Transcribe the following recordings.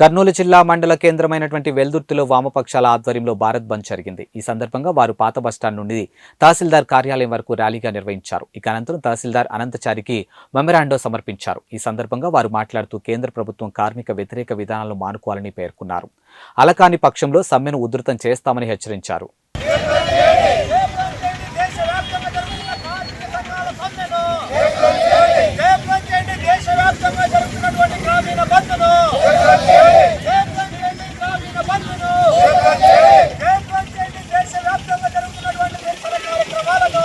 కర్నూలు జిల్లా మండల కేంద్రమైనటువంటి వెల్దుర్తిలో వామపక్షాల ఆధ్వర్యంలో భారత్ బంద్ జరిగింది. ఈ సందర్భంగా వారు పాత బస్టాండ్ నుండి తహసీల్దార్ కార్యాలయం వరకు ర్యాలీగా నిర్వహించారు. ఇక అనంతరం తహసీల్దార్ అనంతచారికి మెమరాండో సమర్పించారు. ఈ సందర్భంగా వారు మాట్లాడుతూ కేంద్ర ప్రభుత్వం కార్మిక వ్యతిరేక విధానాలను మానుకోవాలని పేర్కొన్నారు. అలకాని పక్షంలో సమ్మెను ఉధృతం చేస్తామని హెచ్చరించారు దేశవ్యాప్తంగా జరుగుతున్న కార్మిక సంఘాల సమ్మెను జయప్రదం చేయండి దేశవ్యాప్తంగా జరుగుతున్నటువంటి గ్రామీణ బంధును జయప్రదం చేయండి గ్రామీణ బంధును జయప్రదం చేయండి దేశవ్యాప్తంగా జరుగుతున్నటువంటి నిరసన కార్యక్రమాలను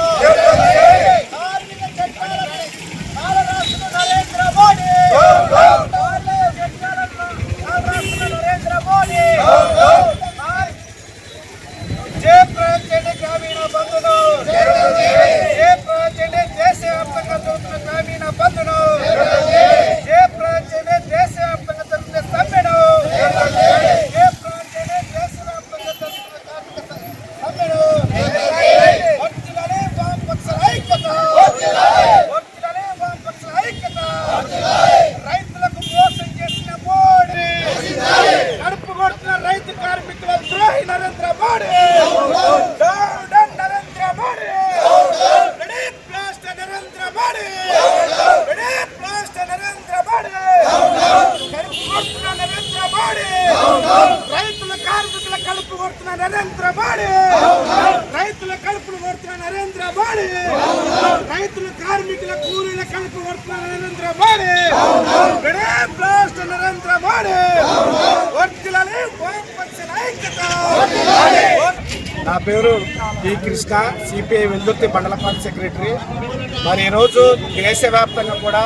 కార్మిక చట్టాలను కాలరాస్తున్న నరేంద్ర మోడీ కార్మిక చట్టాలను కాలరాస్తున్న నరేంద్ర మోడీ జయప్రదం చేయండి గ్రామీణ బంధును జయప్రదం చేయండి దేశవ్యాప్తంగా జరుగుతున్న గ్రామీణ బంధును జయప్రదం చేయండి దేశవ్యాప్తంగా జరుగుతున్న సమ్మెను జయప్రదం చేయండి దేశవ్యాప్తంగా జరుగుతున్న కార్మిక సమ్మెను వర్ధిల్లాలి వామపక్షాల ఐక్యత వర్ధిల్లాలి వామపక్షాల ఐక్యత రైతులకు మోసం చేసిన మోడీ కడుపు కొడుతున్న రైతు కార్మికుల ద్రోహి Narendra Modi! Down Narendra Modi! Ready blast Narendra Modi! Ready blast Narendra Modi! కడుపు కొడుతున్న నరేంద్ర మోడీ! రైతుల కడుపులు కొడుతున్న నరేంద్ర మోడీ! రైతుల కార్మికుల కూలీల కడుపు కొడుతున్న నరేంద్ర మోడీ! నరేంద్ర మోడీ! నా పేరు పి కృష్ణ సిపిఐ వెల్దుర్తి మండల పార్టీ సెక్రటరీ. మరి ఈరోజు దేశవ్యాప్తంగా కూడా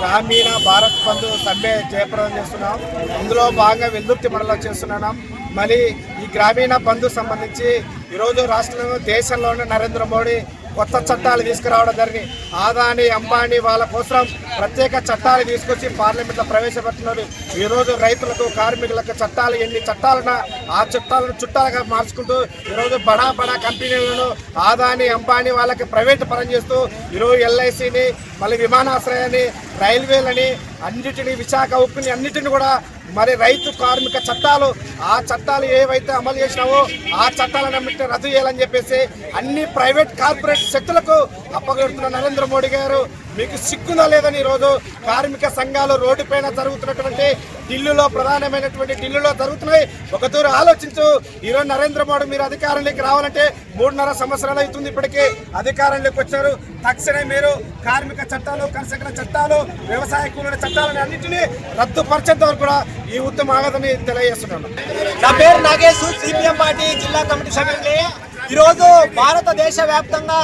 గ్రామీణ భారత్ బంధు సమ్మె జయప్రదం చేస్తున్నాం. ఇందులో భాగంగా వెల్దుర్తి మండలం చేస్తున్నాం. మరి ఈ గ్రామీణ బంధు సంబంధించి ఈరోజు రాష్ట్రంలో దేశంలోనే నరేంద్ర మోడీ కొత్త చట్టాలు తీసుకురావడం జరిగింది. ఆదాని అంబానీ వాళ్ళ కోసం ప్రత్యేక చట్టాలు తీసుకొచ్చి పార్లమెంట్లో ప్రవేశపెట్టినారు ఈరోజు రైతులకు కార్మికులకు చట్టాలు ఎన్ని చట్టాలున్నా ఆ చట్టాలను చుట్టాలుగా మార్చుకుంటూ ఈరోజు బడా బడా కంపెనీలను ఆదాని అంబానీ వాళ్ళకి ప్రైవేట్ పరం చేస్తూ ఈరోజు ఎల్ఐసిని మళ్ళీ విమానాశ్రయాన్ని రైల్వేలని అన్నిటిని విశాఖ ఉక్కుని అన్నిటిని కూడా మరి రైతు కార్మిక చట్టాలు ఆ చట్టాలు ఏవైతే అమలు చేసినావో ఆ చట్టాలను రద్దు చేయాలని చెప్పేసి అన్ని ప్రైవేట్ కార్పొరేట్ శక్తులకు అప్పగడుతున్న నరేంద్ర మోడీ గారు మీకు సిగ్గుందా లేదని ఈరోజు కార్మిక సంఘాలు రోడ్డుపైన జరుగుతున్నటువంటి ఢిల్లీలో ప్రధానమైనటువంటి ఢిల్లీలో జరుగుతున్నాయి. ఒక దూరం ఆలోచించు. ఈరోజు నరేంద్ర మోడీ మీరు అధికారంలోకి రావాలంటే మూడున్నర సంవత్సరాలు అవుతుంది ఇప్పటికే. అధికారంలోకి వచ్చారు. తక్షణమే మీరు కార్మిక చట్టాలు కర్షకుల చట్టాలు వ్యవసాయ కూలీల చట్టాలను అన్నింటినీ రద్దుపరిచేంత వరకు కూడా ఈ ఉద్యమం ఆగదని తెలియజేస్తున్నాను. నా పేరు నాగేశ్ సిపిఎం పార్టీ జిల్లా కమిటీ సెక్రటరీ ఈరోజు భారతదేశ వ్యాప్తంగా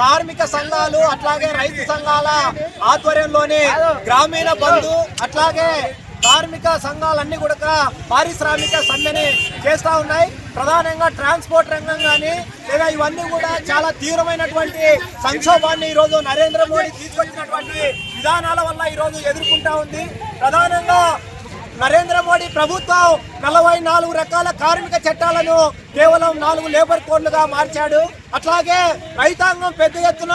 కార్మిక సంఘాలు అట్లాగే రైతు సంఘాల ఆధ్వర్యంలోనే గ్రామీణ బంధు అట్లాగే కార్మిక సంఘాలన్నీ కూడా పారిశ్రామిక సమ్మెని చేస్తూ ఉన్నాయి. ప్రధానంగా ట్రాన్స్పోర్ట్ రంగం కానీ లేదా ఇవన్నీ కూడా చాలా తీవ్రమైనటువంటి సంక్షోభాన్ని ఈరోజు నరేంద్ర మోడీ తీసుకొచ్చినటువంటి విధానాల వల్ల ఈరోజు ఎదుర్కొంటా ఉంది. ప్రధానంగా నరేంద్ర మోడీ ప్రభుత్వం నలభై నాలుగు రకాల కార్మిక చట్టాలను కేవలం నాలుగు లేబర్ కోడ్లుగా మార్చాడు. అట్లాగే రైతాంగం పెద్ద ఎత్తున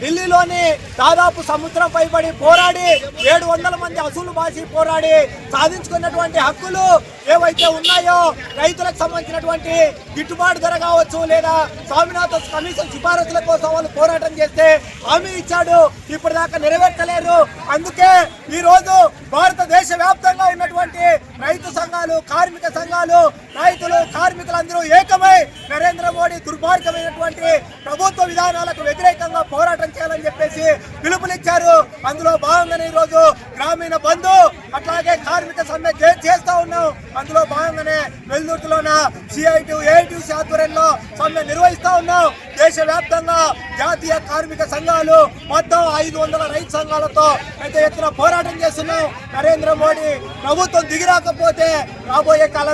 ఢిల్లీలోని దాదాపు సముద్రం పైబడి పోరాడి ఏడు వందల మంది అసూలు బాసి పోరాడి సాధించుకున్నటువంటి హక్కులు ఏవైతే ఉన్నాయో రైతులకు సంబంధించినటువంటి గిట్టుబాటు ధర కావచ్చు లేదా స్వామినాథన్ కమిషన్ సిఫారసుల కోసం వాళ్ళు పోరాటం చేస్తే హామీ ఇచ్చాడు. ఇప్పటిదాకా నెరవేర్చలేరు. అందుకే ఈరోజు భారతదేశ వ్యాప్తంగా ఉన్నటువంటి రైతు సంఘాలు కార్మిక సంఘాలు రైతులు కార్మికులందరూ ఏకమై నరేంద్ర మోడీ దుర్మార్గమైనటువంటి ప్రభుత్వ విధానాలకు వ్యతిరేకంగా పోరాటం చేయాలని చెప్పేసి పిలుపునిచ్చారు. అందులో భాగంగానే ఈ రోజు గ్రామీణ బంధు అట్లాగే కార్మిక సమ్మె చే- చేస్తా ఉన్నాం అందులో భాగంగానే వెల్దుర్తిలోన సిఐటి ఏఐటిసి ఆధ్వర్యంలో సమ్మె నిర్వహిస్తా ఉన్నాం దేశవ్యాప్తంగా జాతీయ కార్మిక సంఘాలు మొత్తం ఐదు వందల రైతు సంఘాలతో పెద్ద ఎత్తున పోరాటం చేస్తున్నాం నరేంద్ర మోడీ ప్రభుత్వం దిగిరాకపోతే రాబోయే కాలం